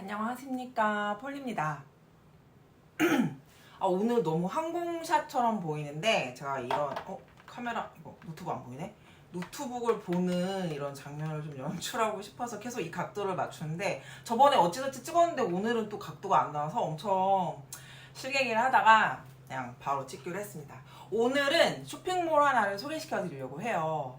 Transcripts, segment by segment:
안녕하십니까 폴리입니다. 아, 오늘 너무 항공샷처럼 보이는데 제가 이런 어 카메라 이거 노트북 안 보이네? 노트북을 보는 이런 장면을 좀 연출하고 싶어서 계속 이 각도를 맞추는데 저번에 어찌저찌 찍었는데 오늘은 또 각도가 안 나와서 엄청 실갱이를 하다가 그냥 바로 찍기로 했습니다. 오늘은 쇼핑몰 하나를 소개시켜 드리려고 해요.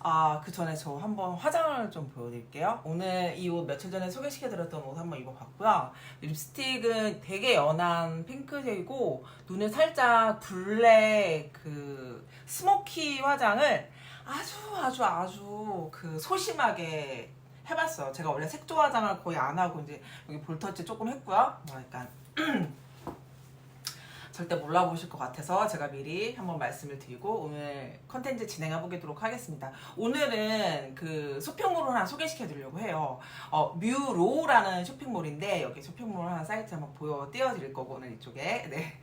아, 그 전에 저 한번 화장을 좀 보여드릴게요. 오늘 이 옷 며칠 전에 소개시켜 드렸던 옷 한번 입어봤고요. 립스틱은 되게 연한 핑크색이고, 눈에 살짝 블랙 그 스모키 화장을 아주 아주 아주 그 소심하게 해봤어요. 제가 원래 색조 화장을 거의 안 하고 이제 여기 볼터치 조금 했고요. 뭐 약간 절대 몰라보실 것 같아서 제가 미리 한번 말씀을 드리고 오늘 컨텐츠 진행해 보도록 하겠습니다. 오늘은 그 쇼핑몰을 하나 소개시켜 드리려고 해요. 어, 뮤로우라는 쇼핑몰인데 여기 쇼핑몰 하나 사이트 한번 보여 띄워 드릴 거고 오늘 이쪽에 네.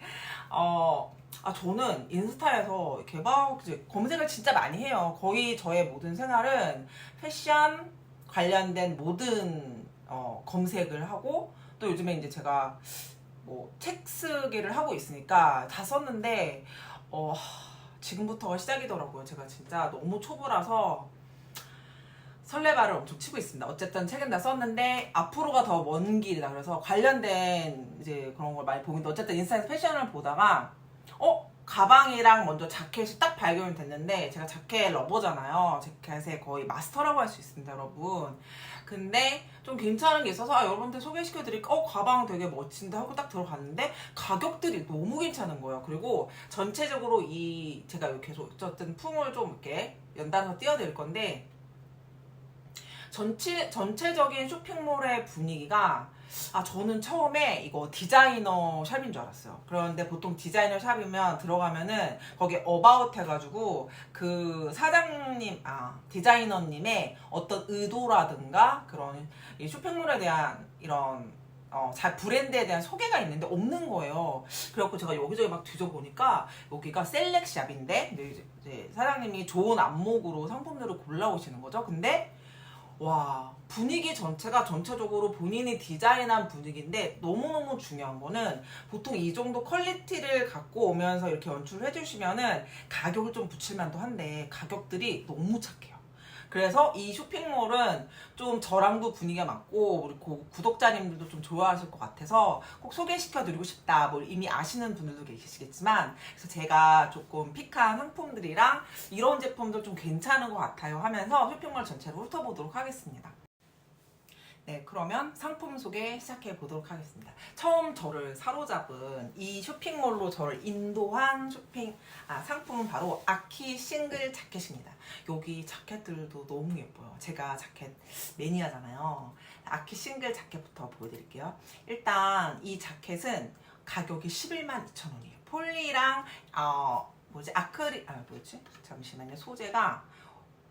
어, 아 저는 인스타에서 개발 검색을 진짜 많이 해요. 거의 저의 모든 생활은 패션 관련된 모든 어, 검색을 하고 또 요즘에 이제 제가 뭐 책 쓰기를 하고 있으니까 다 썼는데 어 지금부터가 시작이더라고요. 제가 진짜 너무 초보라서 설레발을 엄청 치고 있습니다. 어쨌든 책은 다 썼는데 앞으로가 더 먼 길이다. 그래서 관련된 이제 그런 걸 많이 보는데 어쨌든 인스타에서 패션을 보다가 어 가방이랑 먼저 자켓이 딱 발견이 됐는데 제가 자켓 러버잖아요. 자켓의 거의 마스터라고 할 수 있습니다, 여러분. 근데 좀 괜찮은 게 있어서 아, 여러분한테 소개시켜 드릴까? 어 가방 되게 멋진데 하고 딱 들어갔는데 가격들이 너무 괜찮은 거예요. 그리고 전체적으로 이 제가 계속 어쨌든 품을 좀 이렇게 연달아서 띄워드릴 건데 전체 전체적인 쇼핑몰의 분위기가 아 저는 처음에 이거 디자이너 샵인 줄 알았어요. 그런데 보통 디자이너 샵이면 들어가면은 거기 어바웃 해가지고 그 사장님 아 디자이너님의 어떤 의도라든가 그런 이 쇼핑몰에 대한 이런 어, 자, 브랜드에 대한 소개가 있는데 없는 거예요. 그래갖고 제가 여기저기 막 뒤져보니까 여기가 셀렉샵인데 이제 사장님이 좋은 안목으로 상품들을 골라오시는 거죠. 근데 와 분위기 전체가 전체적으로 본인이 디자인한 분위기인데 너무너무 중요한 거는 보통 이 정도 퀄리티를 갖고 오면서 이렇게 연출을 해주시면은 가격을 좀 붙일만도 한데 가격들이 너무 착해요. 그래서 이 쇼핑몰은 좀 저랑도 분위기가 맞고 우리 고- 구독자님들도 좀 좋아하실 것 같아서 꼭 소개시켜드리고 싶다. 뭐 이미 아시는 분들도 계시겠지만 그래서 제가 조금 픽한 상품들이랑 이런 제품들 좀 괜찮은 것 같아요 하면서 쇼핑몰 전체를 훑어보도록 하겠습니다. 네, 그러면 상품 소개 시작해 보도록 하겠습니다. 처음 저를 사로잡은 이 쇼핑몰로 저를 인도한 쇼핑 아, 상품은 바로 아키 싱글 자켓입니다. 여기 자켓들도 너무 예뻐요. 제가 자켓 매니아잖아요. 아키 싱글 자켓부터 보여드릴게요. 일단 이 자켓은 가격이 11만 2천 원이에요. 폴리랑 어 뭐지 아크릴 아 뭐지 잠시만요 소재가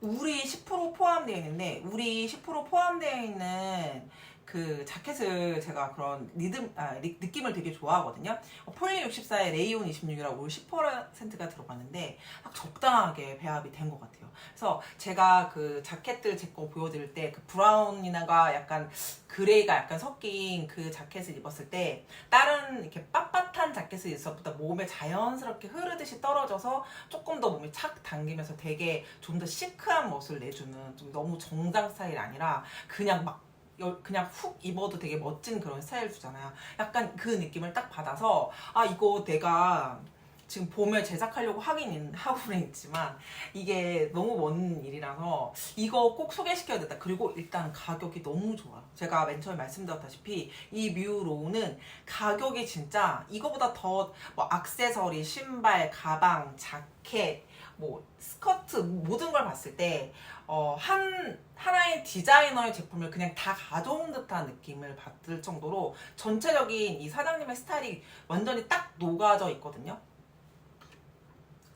우리 10% 포함되어 있는데 우리 10% 포함되어 있는 그 자켓을 제가 그런 리듬 아, 리- 느낌을 되게 좋아하거든요. 어, 폴리 64에 레이온 26이라고 올 10%가 들어갔는데 딱 적당하게 배합이 된 것 같아요. 그래서 제가 그 자켓들 제 거 보여드릴 때 그 브라운이나가 약간 그레이가 약간 섞인 그 자켓을 입었을 때 다른 이렇게 빳빳한 자켓을 입었보다 몸에 자연스럽게 흐르듯이 떨어져서 조금 더 몸이 착 당기면서 되게 좀 더 시크한 멋을 내주는 좀 너무 정장 스타일 아니라 그냥 막 여- 그냥 훅 입어도 되게 멋진 그런 스타일 주잖아요. 약간 그 느낌을 딱 받아서 아 이거 내가 지금 봄에 제작하려고 하긴 있- 하고는 있지만 이게 너무 먼 일이라서 이거 꼭 소개시켜야 된다. 그리고 일단 가격이 너무 좋아. 제가 맨 처음에 말씀드렸다시피 이 뮤로우는 가격이 진짜 이거보다 더뭐 액세서리, 신발, 가방, 자켓, 뭐 스커트 모든 걸 봤을 때 어, 한 하나의 디자이너의 제품을 그냥 다 가져온 듯한 느낌을 받을 정도로 전체적인 이 사장님의 스타일이 완전히 딱 녹아져 있거든요.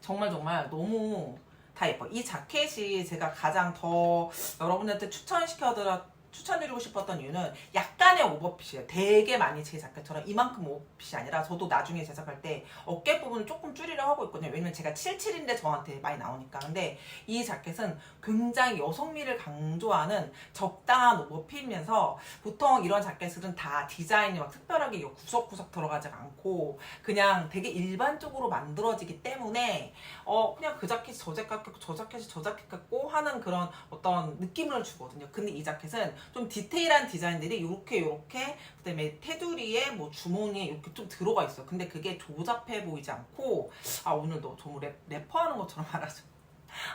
정말 정말 너무 다 예뻐. 이 자켓이 제가 가장 더 여러분한테 추천시켜드렸 추천드리고 싶었던 이유는 약간의 오버핏이에요. 되게 많이 제 자켓처럼 이만큼 오버핏이 아니라 저도 나중에 제작할 때 어깨 부분을 조금 줄이려 하고 있거든요. 왜냐면 제가 77인데 저한테 많이 나오니까. 근데 이 자켓은 굉장히 여성미를 강조하는 적당한 오버핏이면서 보통 이런 자켓들은 다 디자인이 막 특별하게 구석구석 들어가지 않고 그냥 되게 일반적으로 만들어지기 때문에 어 그냥 그 자켓이 저 자켓 같고 저 자켓이 저 자켓 같고 하는 그런 어떤 느낌을 주거든요. 근데 이 자켓은 좀 디테일한 디자인들이 이렇게 이렇게 그다음에 테두리에 뭐 주머니에 이렇게 좀 들어가 있어요. 근데 그게 조잡해 보이지 않고 아 오늘 너 정말 랩, 래퍼하는 것처럼 말하죠.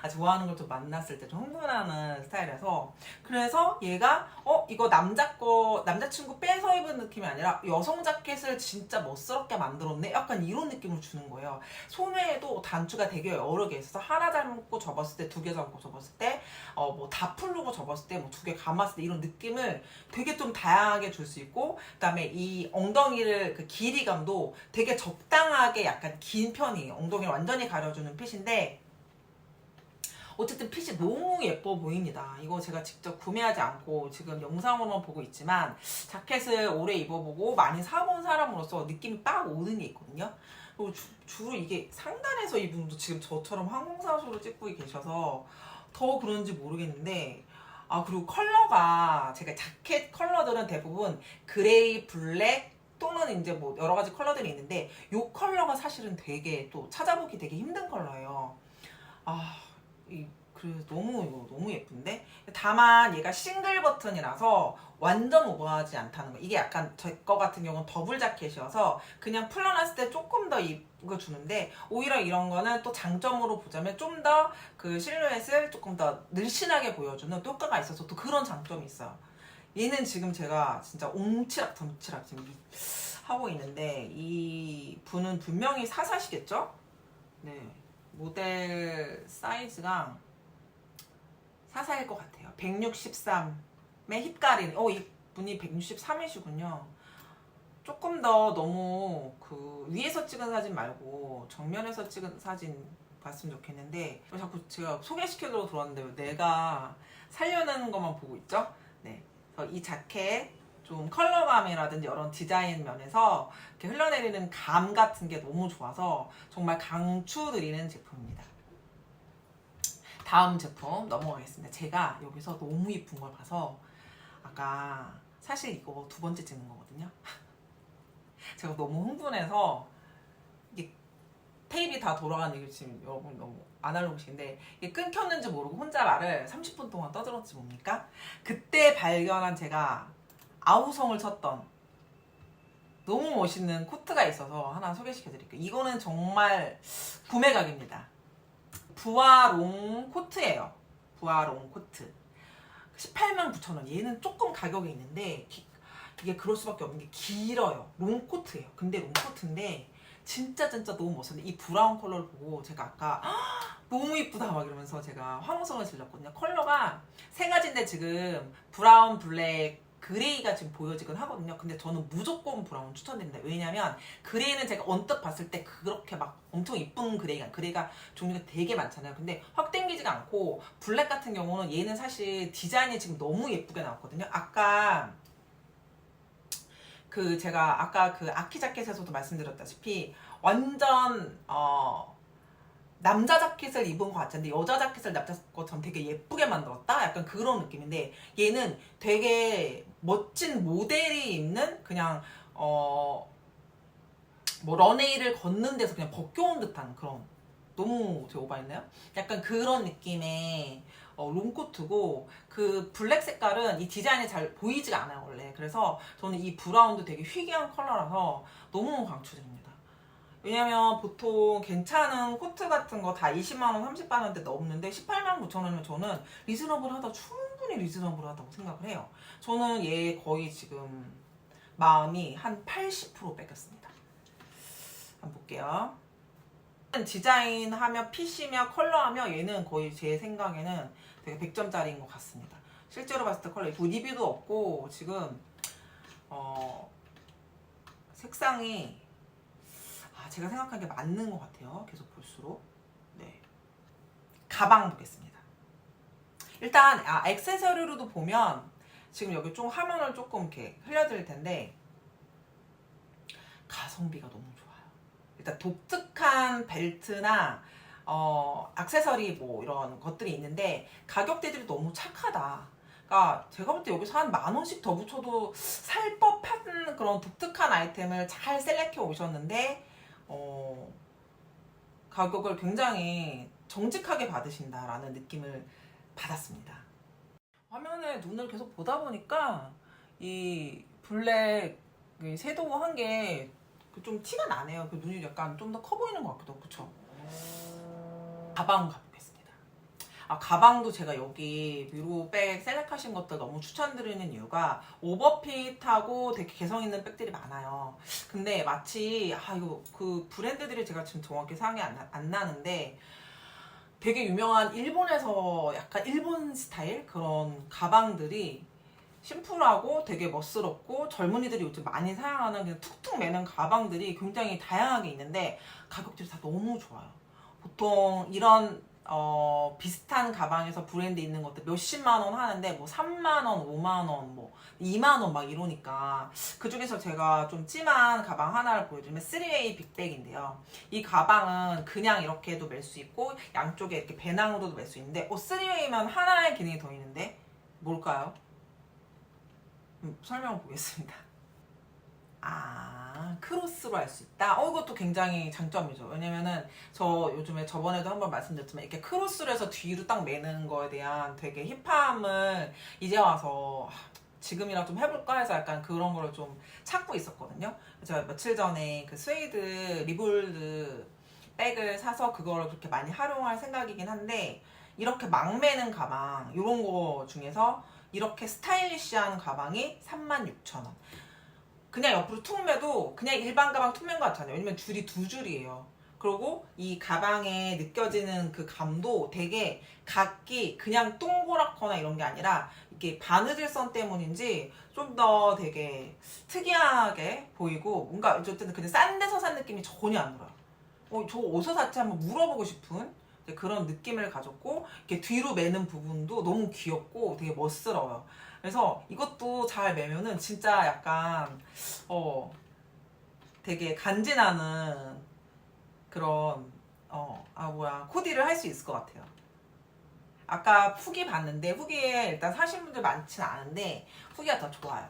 아, 좋아하는 걸 좀 만났을 때 좀 흥분하는 스타일이라서. 그래서 얘가 어 이거 남자 거 남자친구 빼서 입은 느낌이 아니라 여성 자켓을 진짜 멋스럽게 만들었네? 약간 이런 느낌을 주는 거예요. 소매에도 단추가 되게 여러 개 있어서 하나 잘못 접었을 때 두개 접고 접었을 때 어 뭐 다 풀르고 접었을 때 뭐 두 개 감았을 때 이런 느낌을 되게 좀 다양하게 줄 수 있고 그다음에 이 엉덩이를 그 길이감도 되게 적당하게 약간 긴 편이에요. 엉덩이를 완전히 가려주는 핏인데 어쨌든 핏이 너무 예뻐 보입니다. 이거 제가 직접 구매하지 않고 지금 영상으로만 보고 있지만 자켓을 오래 입어보고 많이 사본 사람으로서 느낌이 빡 오는 게 있거든요. 그리고 주, 주로 이게 상단에서 입은 분도 지금 저처럼 항공사수로 찍고 계셔서 더 그런지 모르겠는데 아 그리고 컬러가 제가 자켓 컬러들은 대부분 그레이, 블랙 또는 이제 뭐 여러 가지 컬러들이 있는데 이 컬러가 사실은 되게 또 찾아보기 되게 힘든 컬러예요. 아, 이, 그, 너무, 이거 너무 예쁜데? 다만 얘가 싱글 버튼이라서 완전 오버하지 않다는 거. 이게 약간 제 거 같은 경우는 더블 자켓이어서 그냥 풀러놨을 때 조금 더 이거 주는데 오히려 이런 거는 또 장점으로 보자면 좀 더 그 실루엣을 조금 더 늘씬하게 보여주는 효과가 있어서 또 그런 장점이 있어요. 얘는 지금 제가 진짜 옹치락 덤치락 지금 이- 하고 있는데 이 분은 분명히 사사시겠죠? 네. 모델 사이즈가 사사일 것 같아요. 163의 힙가린. 어, 이 분이 163이시군요. 조금 더 너무 그 위에서 찍은 사진 말고 정면에서 찍은 사진 봤으면 좋겠는데 자꾸 제가 소개시켜주러 들어왔는데 왜 내가 살려내는 것만 보고 있죠? 네. 이 자켓 좀 컬러감이라든지 이런 디자인 면에서 이렇게 흘러내리는 감 같은 게 너무 좋아서 정말 강추드리는 제품입니다. 다음 제품 넘어가겠습니다. 제가 여기서 너무 이쁜 걸 봐서 아까 사실 이거 두 번째 찍는 거거든요. 제가 너무 흥분해서 이게 테이프가 다 돌아가는 게 지금 여러분 너무 아날로그신데 이게 끊겼는지 모르고 혼자 말을 30분 동안 떠들었지 뭡니까? 그때 발견한 제가 아우성을 쳤던 너무 멋있는 코트가 있어서 하나 소개시켜 드릴게요. 이거는 정말 구매각입니다. 부아롱 코트예요. 부아롱 코트. 18만 9천 원. 얘는 조금 가격이 있는데 기- 이게 그럴 수밖에 없는 게 길어요. 롱 코트예요. 근데 롱 코트인데 진짜 진짜 너무 멋있는데 이 브라운 컬러를 보고 제가 아까 "헉, 너무 이쁘다 막 이러면서 제가 황호성을 질렀거든요. 컬러가 세 가지인데 지금 브라운, 블랙, 그레이가 지금 보여지긴 하거든요. 근데 저는 무조건 브라운 추천드립니다. 왜냐면 그레이는 제가 언뜻 봤을 때 그렇게 막 엄청 이쁜 그레이가 그레이가 종류가 되게 많잖아요. 근데 확 땡기지가 않고 블랙 같은 경우는 얘는 사실 디자인이 지금 너무 예쁘게 나왔거든요. 아까 그 제가 아까 그 아키 자켓에서도 말씀드렸다시피 완전 어 남자 자켓을 입은 것 같은데 여자 자켓을 남자 것처럼 되게 예쁘게 만들었다? 약간 그런 느낌인데 얘는 되게 멋진 모델이 입는 그냥 어 뭐 런웨이를 걷는 데서 그냥 벗겨온 듯한 그런 너무 제가 오바했나요? 약간 그런 느낌의 어, 롱코트고 그 블랙 색깔은 이 디자인이 잘 보이지가 않아요 원래. 그래서 저는 이 브라운도 되게 희귀한 컬러라서 너무 강추드립니다 왜냐면 보통 괜찮은 코트 같은 거 다 20만원 30만원대 넘는데 18만 9천원이면 저는 리즈너블하다 충분히 리즈너블하다고 생각을 해요. 저는 얘 거의 지금 마음이 한 80% 뺏겼습니다. 한번 볼게요. 디자인하며 핏이며 컬러하며 얘는 거의 제 생각에는 되게 100점짜리인 것 같습니다. 실제로 봤을 때 컬러 뭐 리뷰도 없고 지금 어 색상이 아 제가 생각한 게 맞는 것 같아요. 계속 볼수록 네 가방 보겠습니다. 일단 아 액세서리로도 보면 지금 여기 좀 화면을 조금 이렇게 흘려드릴 텐데 가성비가 너무 좋아요. 일단 독특한 벨트나 어, 액세서리 뭐 이런 것들이 있는데 가격대들이 너무 착하다. 그러니까 제가 볼 때 여기서 한 만 원씩 더 붙여도 살 법한 그런 독특한 아이템을 잘 셀렉해 오셨는데 어, 가격을 굉장히 정직하게 받으신다라는 느낌을 받았습니다. 화면에 눈을 계속 보다 보니까 이 블랙 그 섀도우 한 게 좀 티가 나네요. 그 눈이 약간 좀 더 커 보이는 것 같기도 하고, 그쵸? 가방 가보겠습니다. 아, 가방도 제가 여기 위로백 셀렉하신 것들 너무 추천드리는 이유가 오버핏하고 되게 개성 있는 백들이 많아요. 근데 마치, 아, 이거 그 브랜드들이 제가 지금 정확히 상이 안, 나- 안 나는데 되게 유명한 일본에서 약간 일본 스타일 그런 가방들이 심플하고 되게 멋스럽고 젊은이들이 요즘 많이 사용하는 그냥 툭툭 매는 가방들이 굉장히 다양하게 있는데 가격들이 다 너무 좋아요. 보통 이런 어, 비슷한 가방에서 브랜드 있는 것들 몇십만 원 하는데 뭐 3만 원, 5만 원, 뭐 2만 원 막 이러니까 그 중에서 제가 좀 찜한 가방 하나를 보여드리면 3way 빅백인데요. 이 가방은 그냥 이렇게도 멜 수 있고 양쪽에 이렇게 배낭으로도 멜 수 있는데 어 3way면 하나의 기능이 더 있는데 뭘까요? 음, 설명 보겠습니다. 아, 크로스로 할 수 있다? 어, 이것도 굉장히 장점이죠. 왜냐면은 저 요즘에 저번에도 한번 말씀드렸지만 이렇게 크로스로 해서 뒤로 딱 매는 거에 대한 되게 힙함을 이제 와서 아, 지금이라 좀 해볼까 해서 약간 그런 거를 좀 찾고 있었거든요. 제가 며칠 전에 그 스웨이드 리볼드 백을 사서 그거를 그렇게 많이 활용할 생각이긴 한데 이렇게 막 매는 가방 이런 거 중에서 이렇게 스타일리시한 가방이 36,000원. 그냥 옆으로 툭 매도 그냥 일반 가방 툭 맨 것 같잖아요. 왜냐면 줄이 두 줄이에요. 그리고 이 가방에 느껴지는 그 감도 되게 각기 그냥 동그랗거나 이런 게 아니라 이게 바느질선 때문인지 좀 더 되게 특이하게 보이고 뭔가 어쨌든 그냥 싼 데서 산 느낌이 전혀 안 들어요. 어, 저 어디서 샀지 한번 물어보고 싶은 그런 느낌을 가졌고 이렇게 뒤로 매는 부분도 너무 귀엽고 되게 멋스러워요. 그래서 이것도 잘 매면은 진짜 약간 어 되게 간지나는 그런 어 아 뭐야 코디를 할 수 있을 것 같아요. 아까 후기 봤는데 후기에 일단 사신 분들 많지는 않은데 후기가 더 좋아요.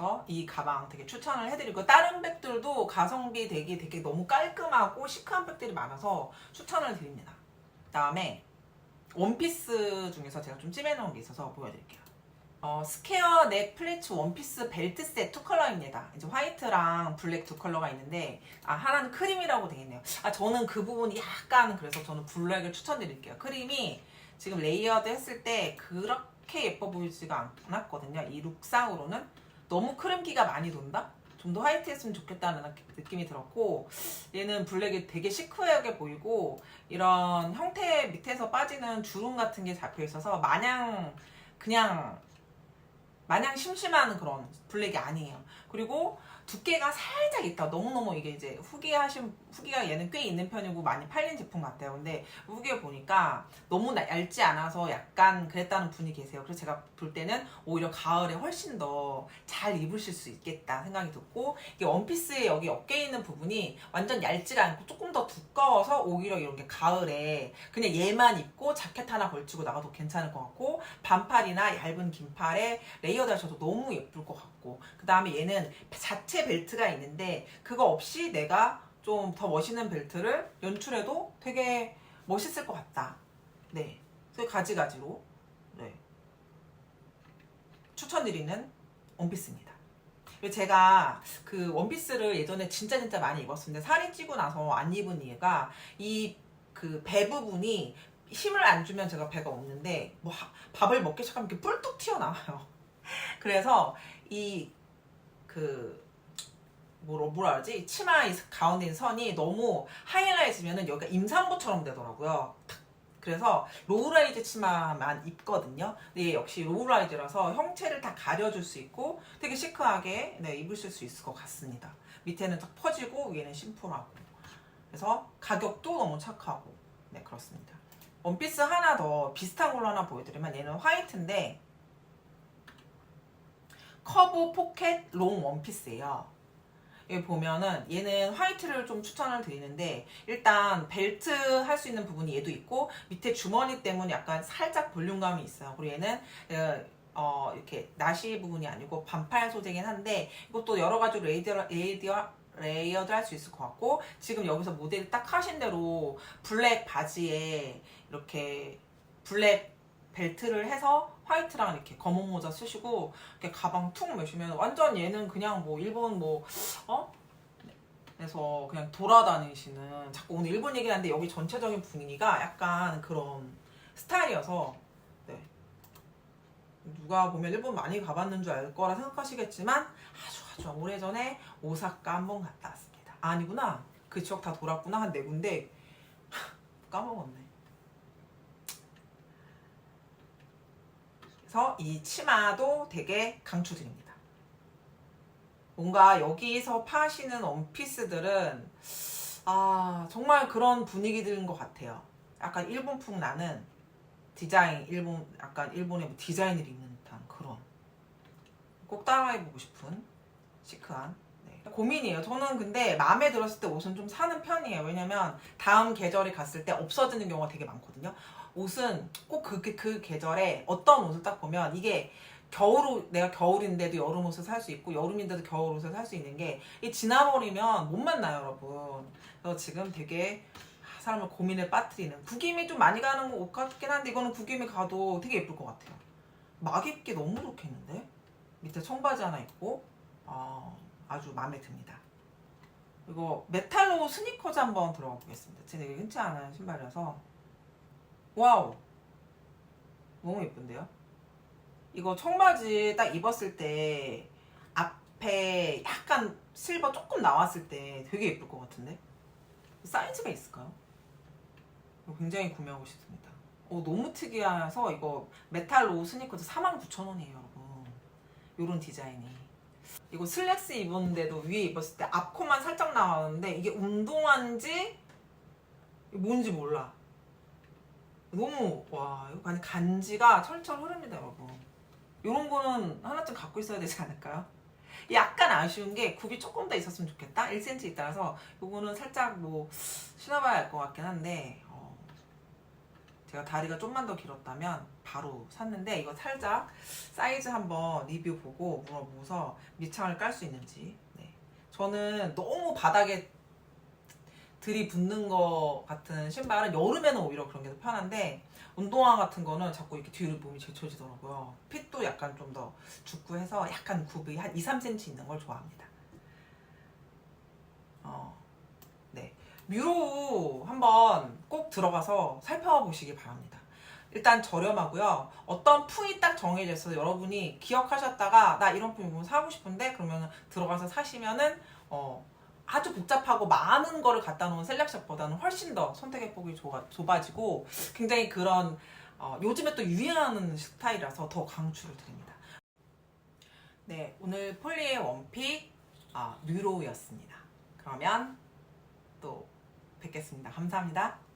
그래서 이 가방 되게 추천을 해드리고 다른 백들도 가성비 되게 되게 너무 깔끔하고 시크한 백들이 많아서 추천을 드립니다. 그다음에 원피스 중에서 제가 좀 찜해놓은 게 있어서 보여드릴게요. 어, 스퀘어 넥 플래츠 원피스 벨트 셋 두 컬러입니다. 이제 화이트랑 블랙 두 컬러가 있는데 아 하나는 크림이라고 되어 있네요. 아 저는 그 부분이 약간 그래서 저는 블랙을 추천드릴게요. 크림이 지금 레이어드 했을 때 그렇게 예뻐 보이지가 않았거든요. 이 룩상으로는 너무 크림기가 많이 돈다. 좀 더 화이트했으면 좋겠다는 느낌이 들었고 얘는 블랙이 되게 시크하게 보이고 이런 형태 밑에서 빠지는 주름 같은 게 잡혀 있어서 마냥 그냥 마냥 심심한 그런 블랙이 아니에요. 그리고 두께가 살짝 있다. 너무너무 이게 이제 후기 하신, 후기가 얘는 꽤 있는 편이고 많이 팔린 제품 같아요. 근데 후기에 보니까 너무 나- 얇지 않아서 약간 그랬다는 분이 계세요. 그래서 제가 볼 때는 오히려 가을에 훨씬 더 잘 입으실 수 있겠다 생각이 들고 이게 원피스의 여기 어깨에 있는 부분이 완전 얇지가 않고 조금 더 두꺼워서 오히려 이런 게 가을에 그냥 얘만 입고 자켓 하나 걸치고 나가도 괜찮을 것 같고 반팔이나 얇은 긴팔에 레이어드 하셔도 너무 예쁠 것 같고 그 다음에 얘는 자체 벨트가 있는데 그거 없이 내가 좀 더 멋있는 벨트를 연출해도 되게 멋있을 것 같다. 네. 그래서 가지가지로 네. 추천드리는 원피스입니다. 제가 그 원피스를 예전에 진짜 진짜 많이 입었었는데 살이 찌고 나서 안 입은 이유가 이 그 배 부분이 힘을 안 주면 제가 배가 없는데 뭐 하- 밥을 먹기 시작하면 이렇게 뿔뚝 튀어나와요. 그래서 이 그 뭐라 뭐라 하지 치마 이 가운데 있는 선이 너무 하이라이트면은 여기가 임산부처럼 되더라고요. 탁. 그래서 로우라이즈 치마만 입거든요. 근데 얘 역시 로우라이즈라서 형체를 다 가려줄 수 있고 되게 시크하게 네, 입으실 수 있을 것 같습니다. 밑에는 딱 퍼지고 위에는 심플하고 그래서 가격도 너무 착하고 네 그렇습니다. 원피스 하나 더 비슷한 걸로 하나 보여드리면 얘는 화이트인데 커브 포켓 롱 원피스예요. 여기 보면은 얘는 화이트를 좀 추천을 드리는데 일단 벨트 할 수 있는 부분이 얘도 있고 밑에 주머니 때문에 약간 살짝 볼륨감이 있어요. 그리고 얘는 어, 어, 이렇게 나시 부분이 아니고 반팔 소재긴 한데 이것도 여러 가지로 레이디어, 레이디어, 레이어드 할 수 있을 것 같고 지금 여기서 모델이 딱 하신 대로 블랙 바지에 이렇게 블랙 벨트를 해서 화이트랑 이렇게 검은 모자 쓰시고 이렇게 가방 툭 매시면 완전 얘는 그냥 뭐 일본 뭐 어? 그래서 그냥 돌아다니시는 자꾸 오늘 일본 얘기를 하는데 여기 전체적인 분위기가 약간 그런 스타일이어서 네. 누가 보면 일본 많이 가봤는 줄 알 거라 생각하시겠지만 아주 아주 오래전에 오사카 한번 갔다 왔습니다. 아, 아니구나. 그 지역 다 돌았구나. 한 네 군데 까먹었네. 그래서 이 치마도 되게 강추드립니다. 뭔가 여기서 파시는 원피스들은 아 정말 그런 분위기들인 것 같아요. 약간 일본풍 나는 디자인 일본 약간 일본의 뭐 디자인을 입는 듯한 그런 꼭 따라해보고 싶은 시크한 네. 고민이에요. 저는 근데 마음에 들었을 때 옷은 좀 사는 편이에요. 왜냐면 다음 계절이 갔을 때 없어지는 경우가 되게 많거든요. 옷은 꼭그그 계절에 어떤 옷을 딱 보면 이게 겨울 내가 겨울인데도 여름 옷을 살 수 있고 여름인데도 겨울 옷을 살 수 있는 게 이 지나버리면 못 만나요, 여러분. 그래서 지금 되게 사람을 고민에 빠뜨리는 구김이 좀 많이 가는 옷 같긴 한데 이거는 구김이 가도 되게 예쁠 것 같아요. 막 입기 너무 좋겠는데 밑에 청바지 하나 입고 아, 아주 마음에 듭니다. 이거 메탈로 스니커즈 한번 들어가 보겠습니다. 진짜 이게 흔치 않은 신발이라서 와우 너무 예쁜데요? 이거 청바지 딱 입었을 때 앞에 약간 실버 조금 나왔을 때 되게 예쁠 것 같은데 사이즈가 있을까요? 굉장히 구매하고 싶습니다. 어, 너무 특이해서 이거 메탈로 스니커즈 49,000원이에요 여러분 요런 디자인이 이거 슬랙스 입었는데도 위에 입었을 때 앞코만 살짝 나왔는데 이게 운동화인지 뭔지 몰라. 너무 와 이거 간지가 철철 흐릅니다 여러분. 요런 거는 하나쯤 갖고 있어야 되지 않을까요? 약간 아쉬운 게 굽이 조금 더 있었으면 좋겠다? 1cm 있다라서 요거는 살짝 뭐 신어봐야 할 것 같긴 한데 어, 제가 다리가 좀만 더 길었다면 바로 샀는데 이거 살짝 사이즈 한번 리뷰 보고 물어보고서 밑창을 깔 수 있는지 네. 저는 너무 바닥에 들이붙는 거 같은 신발은 여름에는 오히려 그런 게 더 편한데 운동화 같은 거는 자꾸 이렇게 뒤로 몸이 제쳐지더라고요. 핏도 약간 좀 더 죽고 해서 약간 굽이 한 2, 3cm 있는 걸 좋아합니다. 어, 네. 뮤로 한번 꼭 들어가서 살펴보시기 바랍니다. 일단 저렴하고요. 어떤 풍이 딱 정해져 있어서 여러분이 기억하셨다가 나 이런 풍 입으면 사고 싶은데 그러면 들어가서 사시면은 어, 아주 복잡하고 많은 거를 갖다 놓은 셀렉션보다는 훨씬 더 선택의 폭이 좁아, 좁아지고 굉장히 그런 어, 요즘에 또 유행하는 스타일이라서 더 강추를 드립니다. 네, 오늘 폴리의 원픽 아, 뮤로였습니다. 그러면 또 뵙겠습니다. 감사합니다.